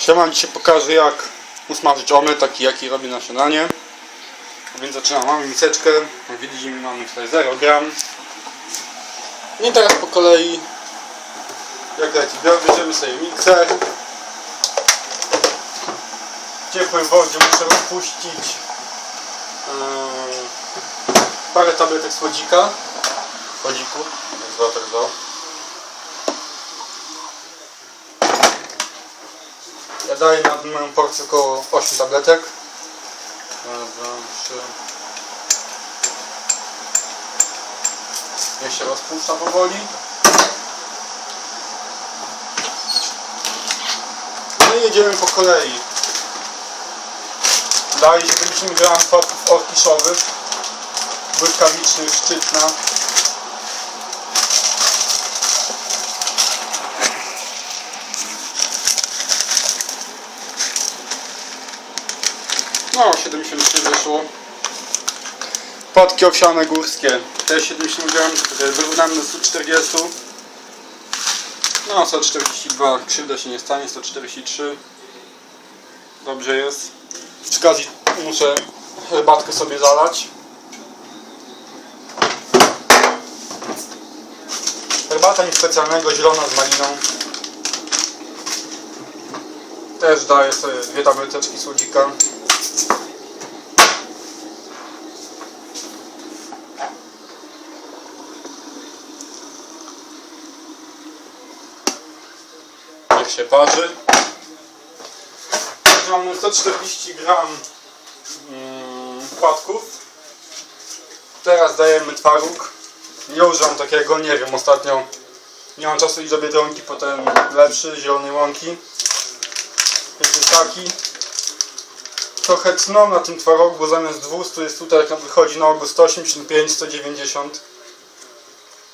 Siema, dzisiaj pokażę jak usmażyć omlet, taki jaki robię na śniadanie. Więc zaczynam, mamy miseczkę, jak widzimy mamy tutaj 0 gram. I teraz po kolei, jak leci, bierzemy sobie mikser. W ciepłej wodzie muszę rozpuścić yy, parę tabletek słodzika. Słodziku, zwał tak zwał. Ja daję na moją porcję około 8 tabletek. Raz, dwa, trzy. Niech się rozpuszcza powoli. No i jedziemy po kolei. Daje 70 gram płatków orkiszowych, błyskawicznych, szczytna. No, 73 wyszło. Płatki owsiane górskie, też 70 gram, wyrównamy do 140. No, 142, krzywda się nie stanie, 143. Dobrze jest. Przy okazji muszę herbatkę sobie zalać. Herbata nic specjalnego, zielona z maliną. Też daję sobie dwie tableteczki słodzika. Parzy. Mamy 140 gram mm, płatków. Teraz dajemy twaróg. Nie używam takiego, nie wiem, ostatnio nie mam czasu iść do Biedronki, potem lepszy, zielonej łąki. Jest taki. Trochę tną na tym twarogu, bo zamiast 200 jest tutaj, jak wychodzi na ogół 185, 190.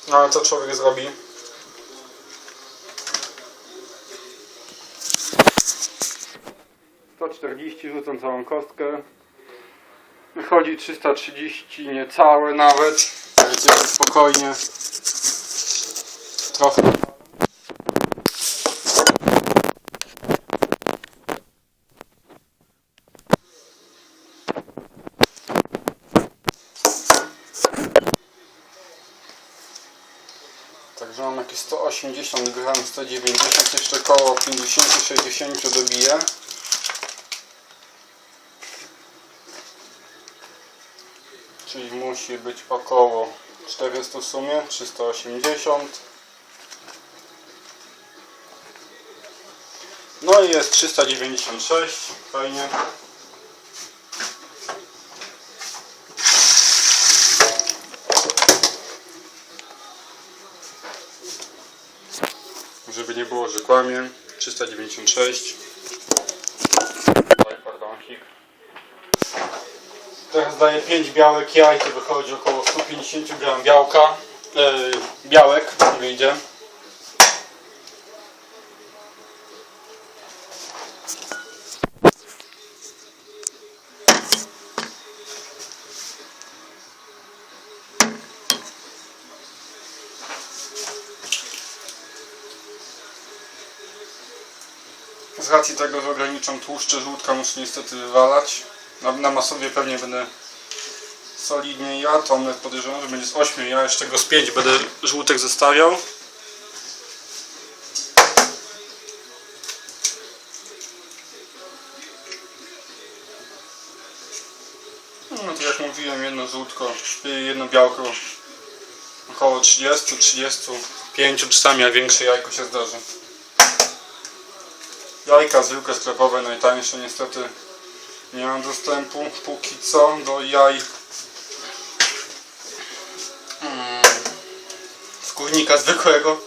No ale co człowiek zrobi? To 40, rzucam całą kostkę. Wychodzi 330, niecałe nawet. Wiecie, spokojnie. Trochę. Także mam jakieś 180 gram, 190, jeszcze około 50-60 dobiję. Czyli musi być około 400 w sumie, 380. No i jest 396, fajnie. Żeby nie było, że kłamie. 396. Daję 5 białek jaj, to wychodzi około 150 gram białka. Yy, białek wyjdzie. Z racji tego, że ograniczam tłuszcze żółtka, muszę niestety wywalać. Na, na masowie pewnie będę solidnie jadł. Omlet podejrzewam, że będzie z 8 ja jeszcze go z 5 będę żółtek zostawiał. No to jak mówiłem, jedno żółtko, y, jedno białko około 30, 35 czasami, a większe jajko się zdarzy. Jajka zwykłe sklepowe, najtańsze niestety nie mam dostępu póki co do jaj skórnika zwykłego.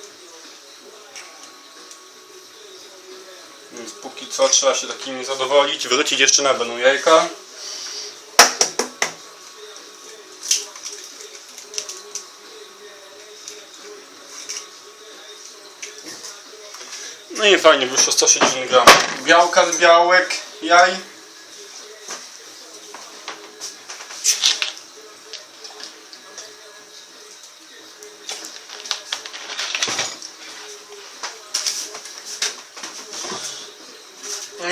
Więc póki co trzeba się takimi zadowolić. Wrócić jeszcze na będą jajka. No i fajnie, wyszło 160 gram. Białka z białek, jaj.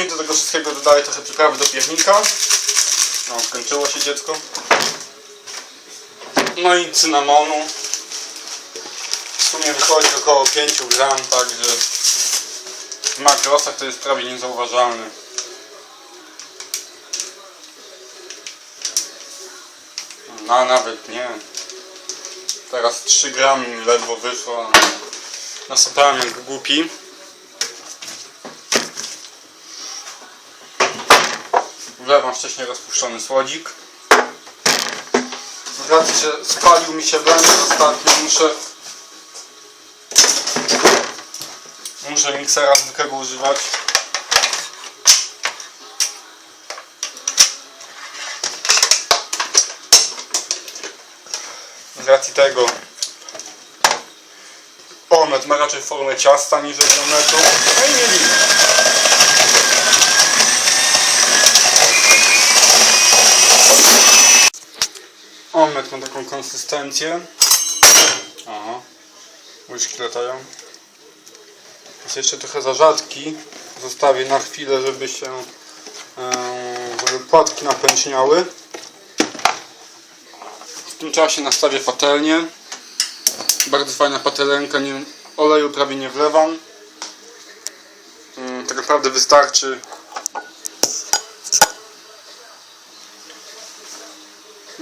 Do tego wszystkiego dodaję trochę przyprawy do piernika. No, skończyło się dziecko. No i cynamonu. W sumie wychodzi około 5 gram, także w makrosach to jest prawie niezauważalne. No nawet nie. Teraz 3 gram mi ledwo wyszło. Nasypałem jak głupi. Wlewam wcześniej rozpuszczony słodzik. Z racji, że spalił mi się blender ostatnio, muszę muszę miksera zwykłego używać. Z racji tego omlet ma raczej formę ciasta niż omletu. No i mielimy. Omlet ma taką konsystencję. Aha. Łyżki latają. Jest jeszcze trochę za rzadki. Zostawię na chwilę, żeby się żeby płatki napęczniały. W tym czasie nastawię patelnię. Bardzo fajna patelenka, nie, oleju prawie nie wlewam. Mm, Tak naprawdę wystarczy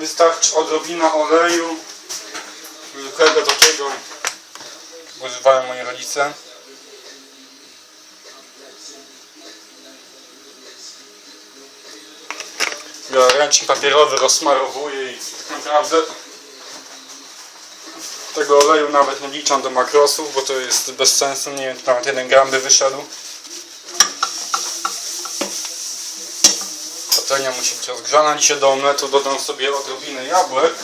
Wystarczy odrobina oleju zwykłego takiego używają moi rodzice. Biorę ręcznik papierowy, rozsmarowuję i naprawdę tego oleju nawet nie liczam do makrosów, bo to jest bez sensu, nie wiem, nawet 1 gram by wyszedł. Patelnia musi być rozgrzana. Dzisiaj do omletu dodam sobie odrobinę jabłek.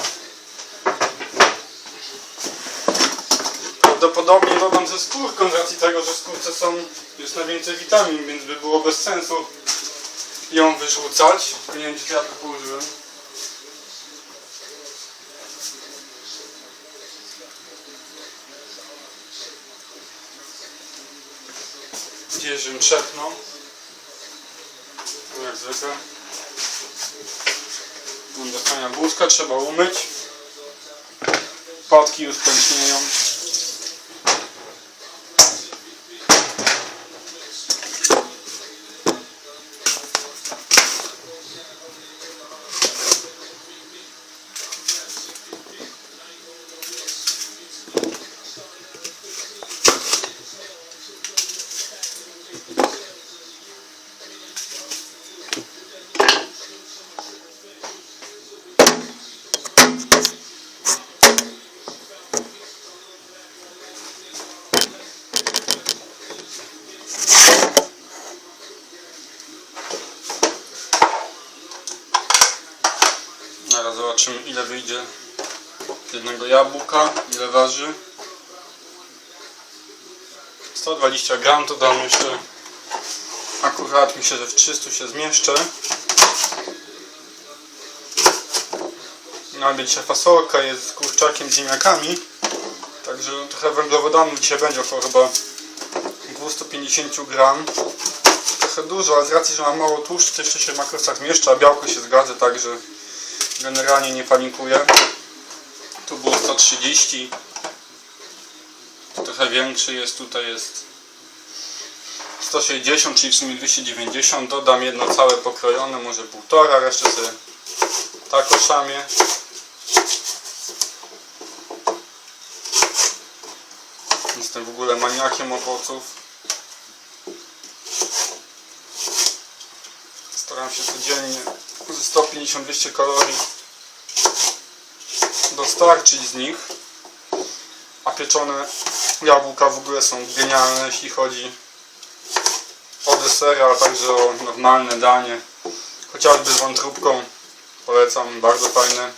Prawdopodobnie dodam ze skórką z racji tego, że skórce są, jest najwięcej witamin, więc by było bez sensu ją wyrzucać. Nie wiem, czy jabłko położyłem. Gdzieś żebym jak zwykle. Dostania błyska, trzeba umyć. Płatki już pęcznieją. Jednego jabłka, ile waży. 120 gram to dam jeszcze akurat myślę, że w 300 się zmieszczę. Ma być dzisiaj fasolka, jest z kurczakiem, ziemniakami. Także trochę węglowodanów dzisiaj będzie około chyba 250 gram. Trochę dużo, ale z racji, że mam mało tłuszczu, to jeszcze się w makrosach a białko się zgadza, także generalnie nie panikuję. Tu było 130. Trochę większy jest, tutaj jest 160, czyli w sumie 290. Dodam jedno całe pokrojone, może półtora, resztę sobie tak oszamię. Jestem w ogóle maniakiem owoców. Staram się codziennie ze 150-200 kalorii dostarczyć z nich. A pieczone jabłka w ogóle są genialne, jeśli chodzi o desery, ale także o normalne danie. Chociażby z wątróbką polecam, bardzo fajne.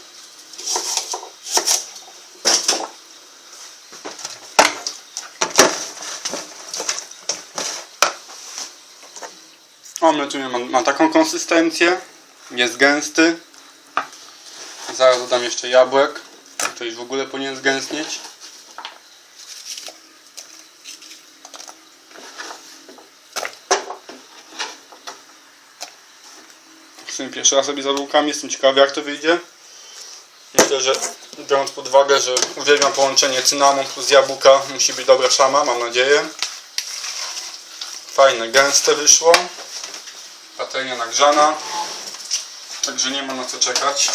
Omlet ma, ma taką konsystencję, jest gęsty. Zaraz dodam jeszcze jabłek, to w ogóle powinien zgęstnieć. W sumie pierwszy raz robię z jabłkami, jestem ciekawy jak to wyjdzie. Myślę, że biorąc pod uwagę, że uwielbiam połączenie cynamon plus jabłka, musi być dobra szama, mam nadzieję. Fajne, gęste wyszło. Patelnia nagrzana. Także nie ma na co czekać.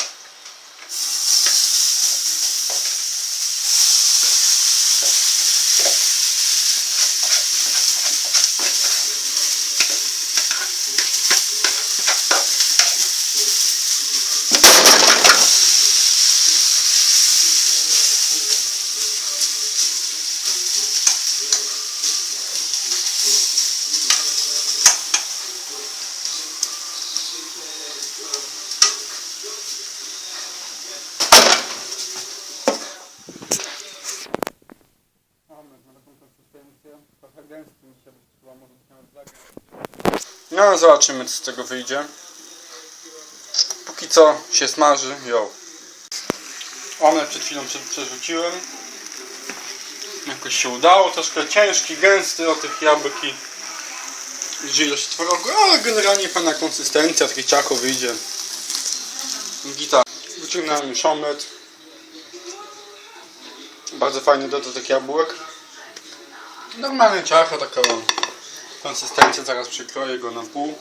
No, zobaczymy co z tego wyjdzie. Póki co się smaży, jo. One przed chwilą prze- przerzuciłem. Jakoś się udało, troszkę ciężki, gęsty od tych jabłek i ilość twarogu, ale generalnie fajna konsystencja, takie ciacho wyjdzie. Gita. Wyciągnąłem już omlet. Bardzo fajny dodatek jabłek. Normalne ciacho, taka konsystencja, zaraz przykroję go na pół.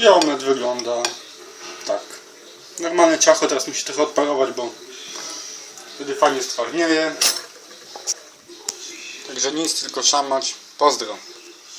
I omlet wygląda tak. Normalne ciacho teraz musi trochę odparować, bo wtedy fajnie stwardnieje. Także nic, tylko szamać. Pozdro.